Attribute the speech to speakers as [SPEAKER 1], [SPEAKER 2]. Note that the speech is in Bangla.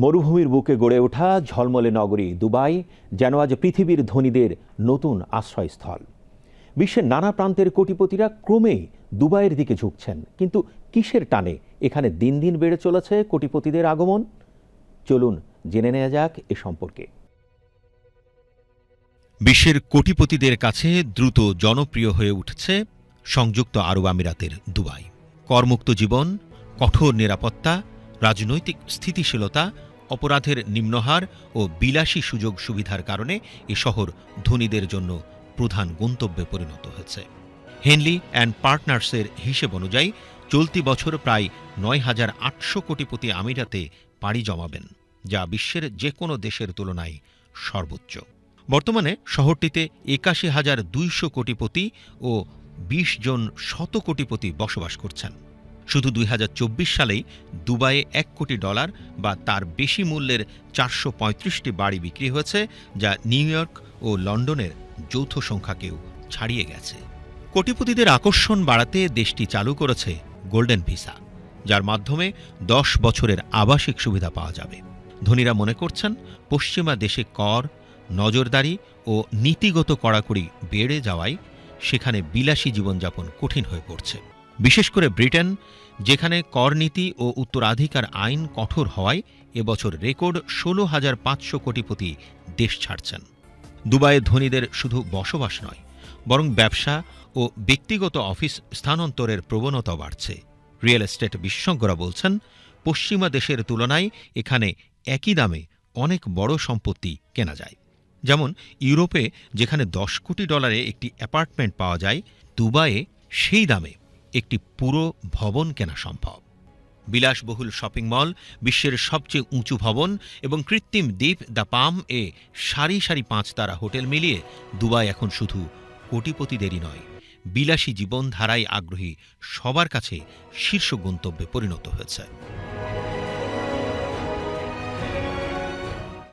[SPEAKER 1] মরুভূমির বুকে গড়ে ওঠা ঝলমলে নগরী দুবাই যেন আজ পৃথিবীর ধনীদের নতুন আশ্রয়স্থল। বিশ্বের নানা প্রান্তের কোটিপতিরা ক্রমেই দুবাইয়ের দিকে ঝুঁকছেন। কিন্তু কিসের টানে এখানে দিন দিন বেড়ে চলেছে কোটিপতিদের আগমন? চলুন জেনে নেওয়া যাক এ সম্পর্কে।
[SPEAKER 2] বিশ্বের কোটিপতিদের কাছে দ্রুত জনপ্রিয় হয়ে উঠছে সংযুক্ত আরব আমিরাতের দুবাই। কর্মুক্ত জীবন, কঠোর নিরাপত্তা, রাজনৈতিক স্থিতিশীলতা অপরাধের নিম্নহার ও বিলাসী সুযোগ সুবিধার কারণে এ শহর ধনীদের জন্য প্রধান গন্তব্যে পরিণত হয়েছে। হেনলি অ্যান্ড পার্টনার্সের হিসেব অনুযায়ী চলতি বছর প্রায় নয় হাজার আটশো কোটিপতি আমিরাতে পাড়ি জমাবেন, যা বিশ্বের যে কোনো দেশের তুলনায় সর্বোচ্চ। বর্তমানে শহরটিতে একাশি হাজার দুইশো কোটিপতি ও বিশ জন শত কোটিপতি বসবাস করছেন। শুধু দুই হাজার চব্বিশ সালেই দুবাইয়ে এক কোটি ডলার বা তার বেশি মূল্যের চারশো পঁয়ত্রিশটি বাড়ি বিক্রি হয়েছে, যা নিউ ইয়র্ক ও লন্ডনের যৌথ সংখ্যাকেও ছাড়িয়ে গেছে। কোটিপতিদের আকর্ষণ বাড়াতে দেশটি চালু করেছে গোল্ডেন ভিসা, যার মাধ্যমে দশ বছরের আবাসিক সুবিধা পাওয়া যাবে। ধনীরা মনে করছেন, পশ্চিমা দেশে কর, নজরদারি ও নীতিগত কড়াকড়ি বেড়ে যাওয়ায় সেখানে বিলাসী জীবনযাপন কঠিন হয়ে পড়ছে। বিশেষ করে ব্রিটেন, যেখানে করনীতি ও উত্তরাধিকার আইন কঠোর হওয়ায় এবছর রেকর্ড ষোলো হাজার পাঁচশো কোটিপতি দেশ ছাড়ছেন। দুবাইয়ে ধনীদের শুধু বসবাস নয়, বরং ব্যবসা ও ব্যক্তিগত অফিস স্থানান্তরের প্রবণতা বাড়ছে। রিয়েল এস্টেট বিশেষজ্ঞরা বলছেন, পশ্চিমা দেশের তুলনায় এখানে একই দামে অনেক বড় সম্পত্তি কেনা যায়। যেমন ইউরোপে যেখানে দশ কোটি ডলারে একটি অ্যাপার্টমেন্ট পাওয়া যায়, দুবাইয়ে সেই দামে একটি পুরো ভবন কেনা সম্ভব। বিলাসবহুল শপিং মল, বিশ্বের সবচেয়ে উঁচু ভবন এবং কৃত্রিম দ্বীপ দ্য পাম এ সারি সারি পাঁচ তারা হোটেল মিলিয়ে দুবাই এখন শুধু কোটিপতিদেরই নয়, বিলাসী জীবনধারায় আগ্রহী সবার কাছে শীর্ষ গন্তব্যে পরিণত হয়েছে।